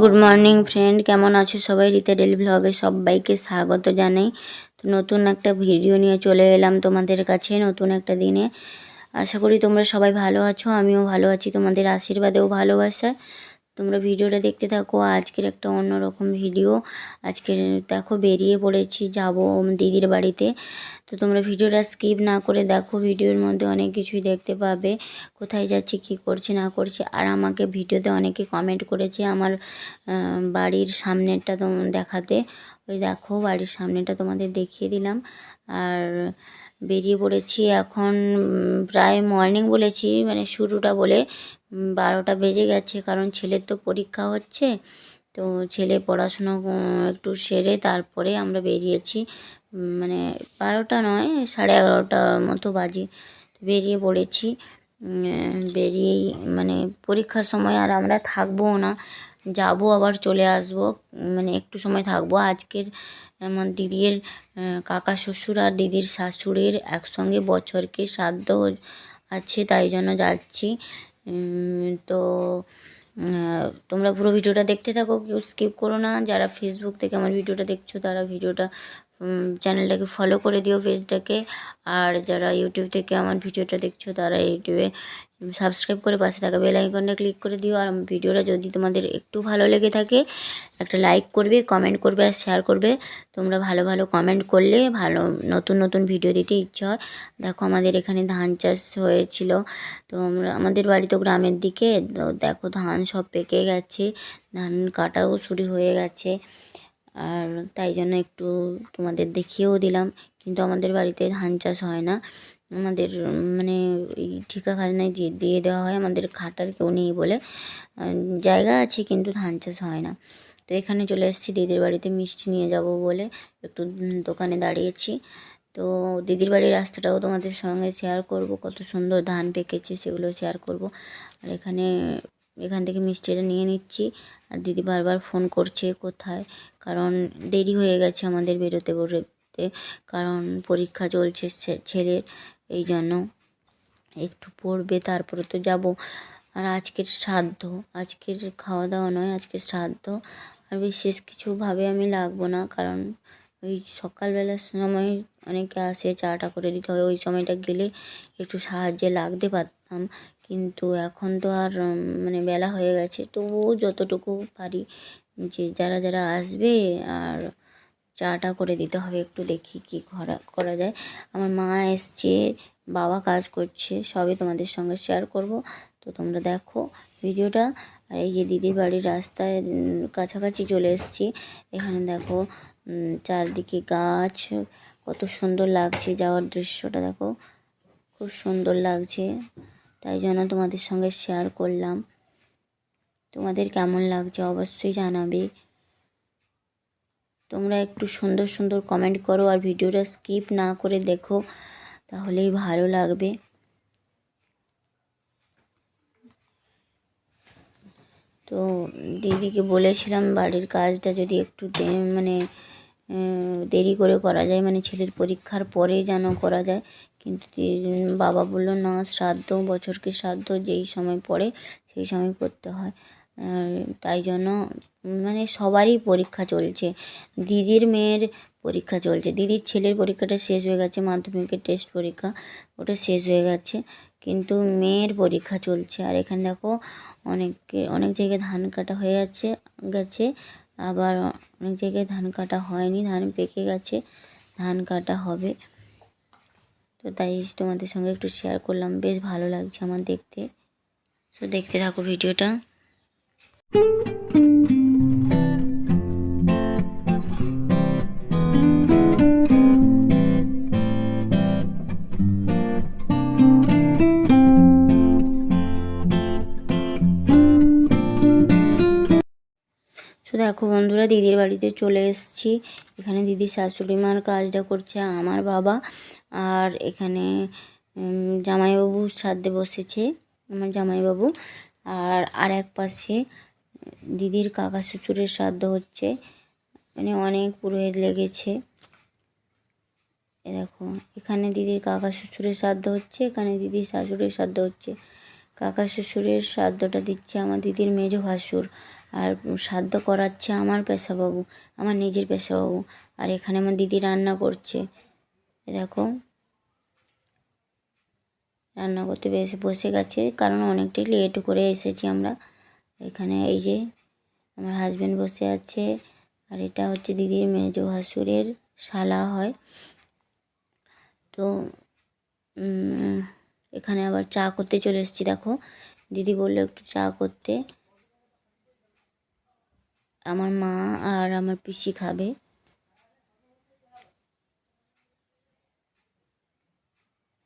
Good morning friend কেমন আছো সবাই? রীতা ডেলি ব্লগে সবাইকে স্বাগত জানাই। তো নতুন একটা ভিডিও নিয়ে চলে এলাম তোমাদের কাছে নতুন একটা দিনে। আশা করি তোমরা সবাই ভালো আছো, আমিও ভালো আছি। তোমাদের আশীর্বাদেও ভালোবাসা। তোমরা ভিডিওটা দেখতে থাকো। আজকের একটা অন্যরকম ভিডিও। আজকে দেখো বেরিয়ে পড়েছি, যাব দিদির বাড়িতে। তো তোমরা ভিডিওটা স্কিপ না করে দেখো, ভিডিওর মধ্যে অনেক কিছুই দেখতে পাবে। কোথায় যাচ্ছি, কি করছি, না করছি। আর আমাকে ভিডিওতে অনেকে কমেন্ট করেছে আমার বাড়ির সামনেরটা দেখাতে। ওই দেখো বাড়ির সামনেটা তোমাদের দেখিয়ে দিলাম। আর বেরিয়ে পড়েছি এখন প্রায় মর্নিং বলেছি মানে শুরুটা বলে বারোটা বেজে গেছে, কারণ ছেলের তো পরীক্ষা হচ্ছে। তো ছেলে পড়াশুনো একটু সেরে তারপরে আমরা বেরিয়েছি। মানে বারোটা নয়, সাড়ে এগারোটা মতো বাজে। বেরিয়ে পড়েছি। বেরিয়েই মানে পরীক্ষার সময় আর আমরা থাকব না। যাব আবার চলে আসব মানে একটু সময় থাকব। আজকের আমার দিদির কাকা শ্বশুর আর দিদির শাশুড়ির একসঙ্গে বছরকে শ্রাদ্ধ আছে, তাই জন্য যাচ্ছি। তো তোমরা পুরো ভিডিওটা দেখতে থাকো, কেউ স্কিপ করো না। যারা ফেসবুক থেকে আমার ভিডিওটা দেখছ, তারা ভিডিওটা চ্যানেলটাকে ফলো করে দিও পেজটাকে আর যারা ইউটিউব থেকে আমার ভিডিওটা দেখছ, তারা ইউটিউবে সাবস্ক্রাইব করে পাশে থাকা বেল আইকনটা ক্লিক করে দিও। আর ভিডিওটা যদি তোমাদের একটু ভালো লেগে থাকে, একটা লাইক করবে কমেন্ট করবে আর শেয়ার করবে। তোমরা ভালো ভালো কমেন্ট করলে ভালো, নতুন নতুন ভিডিও দিতে ইচ্ছে হয়। দেখো আমাদের এখানে ধান চাষ হয়েছিল। তো আমরা, আমাদের বাড়ি তো গ্রামের দিকে। তো দেখো ধান সব পেকে গেছে, ধান কাটাও শুরু হয়ে গেছে। আর তাই জন্য একটু তোমাদের দেখিয়েও দিলাম। কিন্তু আমাদের বাড়িতে ধান চাষ হয় না। আমাদের মানে এই ঠিকা খাজনায় দিয়ে দিয়ে দেওয়া হয়। আমাদের খাটার কেউ নেই বলে। জায়গা আছে কিন্তু ধান চাষ হয় না। তো এখানে চলে এসেছি, দিদির বাড়িতে মিষ্টি নিয়ে যাব বলে। একটু দোকানে দাঁড়িয়েছি। তো দিদির বাড়ির রাস্তাটাও তোমাদের সঙ্গে শেয়ার করব। কত সুন্দর ধান পেকেছে, সেগুলো শেয়ার করব। আর এখানে এখান থেকে মিষ্টিটা নিয়ে নিচ্ছি। আর দিদি বারবার ফোন করছে কোথায়? কারণ দেরি হয়ে গেছে আমাদের বেরোতে বেরোতে। কারণ পরীক্ষা চলছে ছেলের এই জন্য একটু পড়বে, তারপরে তো যাব। আর আজকের শ্রাদ্ধ আজকের খাওয়া দাওয়া নয়, আজকের শ্রাদ্ধ আর বিশেষ কিছুভাবে আমি লাগবো না, কারণ ওই সকালবেলার সময় অনেকে আসে, চাটা করে দিতে হয়। ওই সময়টা গেলে একটু সাহায্যে লাগতে পারতাম। কিন্তু এখন তো আর মানে বেলা হয়ে গেছে। তবুও যতটুকু পারি যে যারা যারা আসবে আর চাটা করে দিতে হবে, একটু দেখি কি করা করা যায়। আমার মা এসছে, বাবা কাজ করছে, সবই তোমাদের সঙ্গে শেয়ার করব। তো তোমরা দেখো ভিডিওটা। আর এই যে দিদির বাড়ির রাস্তায় কাছাকাছি চলে এসেছি। এখানে দেখো চারদিকে গাছ, কত সুন্দর লাগছে যাওয়ার দৃশ্যটা দেখো। খুব সুন্দর লাগছে। তাই জন্য তোমাদের সঙ্গে শেয়ার করলাম। তোমাদের কেমন লাগছে অবশ্যই জানাবে। তোমরা একটু সুন্দর সুন্দর কমেন্ট করো আর ভিডিওটা স্কিপ না করে দেখো, তাহলেই ভালো লাগবে। তো দিদিকে বলেছিলাম বাড়ির কাজটা যদি একটু মানে দেরি করে করা যায় মানে ছেলের পরীক্ষার পরে যেন করা যায় কিন্তু বাবা বলল, না, শ্রাদ্ধ, বছরকে শ্রাদ্ধ, যেই সময় পড়ে সেই সময় করতে হয়। তাই জন্য মানে সবারই পরীক্ষা চলছে। দিদির মেয়ের পরীক্ষা চলছে। দিদির ছেলের পরীক্ষাটা শেষ হয়ে গেছে, মাধ্যমিকের টেস্ট পরীক্ষা ওটা শেষ হয়ে গেছে। কিন্তু মেয়ের পরীক্ষা চলছে। আর এখানে দেখো অনেক অনেক জায়গায় ধান কাটা হয়ে যাচ্ছে, গেছে। আবার অনেক জায়গায় ধান কাটা হয়নি, ধান পেকে গেছে, ধান কাটা হবে। তো তাই তোমাদের সঙ্গে একটু শেয়ার করলাম। বেশ ভালো লাগছে আমার দেখতে। তো দেখতে থাকো ভিডিওটা। দেখো বন্ধুরা, দিদির বাড়িতে চলে এসেছি। এখানে দিদির শাশুড়ি মার কাজটা করছে, আমার বাবা। আর এখানে জামাইবাবু শ্রাদ্ধে বসেছে, আমার জামাইবাবু। আর আর এক পাশে দিদির কাকা শ্বশুরের শ্রাদ্ধ হচ্ছে। মানে অনেক পুরোহিত লেগেছে। দেখো, এখানে দিদির কাকা শ্বশুরের শ্রাদ্ধ হচ্ছে, এখানে দিদির শাশুড়ির শ্রাদ্ধ হচ্ছে। কাকা শ্বশুরের শ্রাদ্ধটা দিচ্ছে আমার দিদির মেজ ভাসুর। আর শ্রাদ্ধ করাচ্ছে আমার পেশাবাবু, আমার নিজের পেশাবাবু। আর এখানে আমার দিদি রান্না করছে। দেখো। রান্না করতে বেশ বসে গেছে, কারণ অনেকটাই লেট করে এসেছি আমরা। এখানে এই যে আমার হাজব্যান্ড বসে আছে, আর এটা হচ্ছে দিদির মেজো ভাসুরের শালা হয়। তো এখানে আবার চা করতে চলে এসেছি, দেখো। দিদি বলল একটু চা করতে। আমার মা আর আমার পিসি খাবে।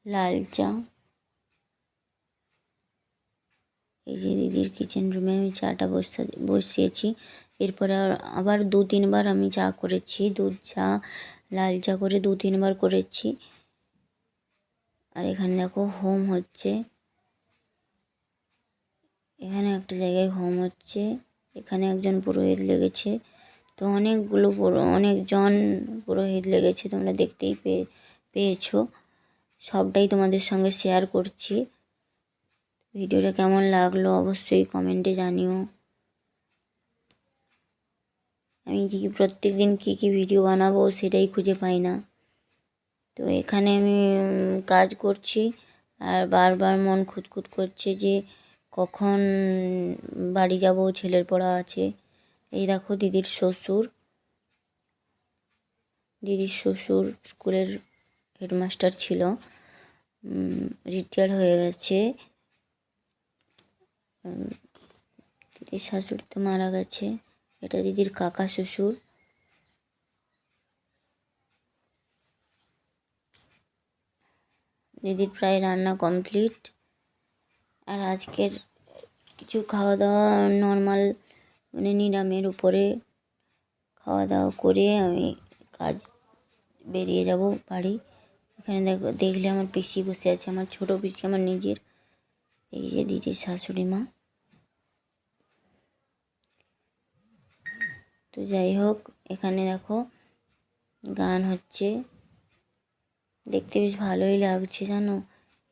লাল চা। এই যে দিদির কিচেন রুমে আমি চাটা বসা, বসিয়েছি। এরপরে আবার দু তিনবার আমি চা করেছি, দুধ, চা, লাল চা করে দু তিনবার করেছি। আর এখানে দেখো হোম হচ্ছে। এখানে একটা জায়গায় হোম হচ্ছে। এখানে একজন পুরোহিত লেগেছে। তো অনেকগুলো পুরো, অনেকজন পুরোহিত লেগেছে, তোমরা দেখতেই পেয়ে পেয়েছ। সবটাই তোমাদের সঙ্গে শেয়ার করছি। ভিডিওটা কেমন লাগল অবশ্যই কমেন্টে জানিও। আমি কী কী প্রত্যেক দিন কী কী ভিডিও বানাবো সেটাই খুঁজে পাই না। তো এখানে আমি কাজ করছি। আর বারবার মন খুঁতখুত করছে যে কখন বাড়ি যাব, ছেলের পড়া আছে। এই দেখো দিদির শ্বশুর। দিদির শ্বশুর স্কুলের হেডমাস্টার ছিল। রিটায়ার হয়ে গেছে। দিদির শাশুড়ি তো মারা গেছে। এটা দিদির কাকা শ্বশুর। দিদির প্রায় রান্না কমপ্লিট। আর আজকের কিছু খাওয়া দাওয়া নর্মাল মানে নিরামের উপরে খাওয়া দাওয়া করে আমি কাজ বেরিয়ে যাব বাড়ি। এখানে দেখো, দেখলে আমার পিসি বসে আছে, আমার ছোট পিসি, আমার নিজের। এই যে দিদির শাশুড়ি মা। তো যাই হোক, এখানে দেখো গান হচ্ছে। দেখতে বেশ ভালোই লাগছে, জানো?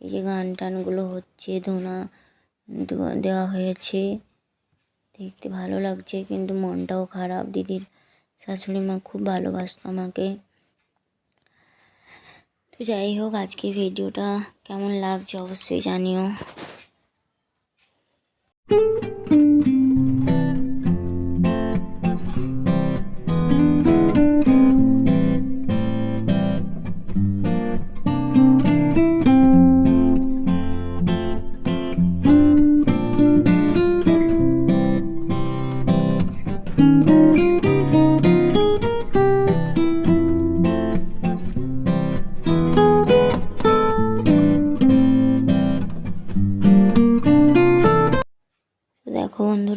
এই যে গান টানগুলো হচ্ছে, ধোনা দেওয়া- হয়েছে। দেখতে ভালো লাগছে, কিন্তু মনটাও খারাপ। দিদির শাশুড়ি মা খুব ভালোবাসতো আমাকে। তো যাই হোক, আজকে ভিডিওটা কেমন লাগছে অবশ্যই জানিও।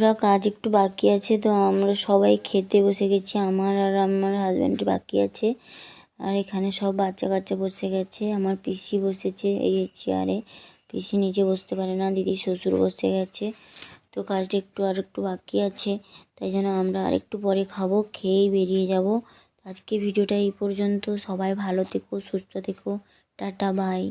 বন্ধুরা কাজ একটু বাকি আছে, তো আমরা সবাই খেতে বসে গেছি। আমার আর আমার হাজব্যান্ডের বাকি আছে। আর এখানে সব বাচ্চা কাচ্চা বসে গেছে। আমার পিসি বসেছে এই চেয়ারে পিসি নিচে বসতে পারে না দিদি শ্বশুর বসে গেছে। তো কাজটা একটু আর একটু বাকি আছে। তাই জন্য আমরা আর একটু পরে খাব, খেয়েই বেরিয়ে যাব। আজকে ভিডিওটা এই পর্যন্ত। সবাই ভালো থেকো, সুস্থ থেকো। Tata bye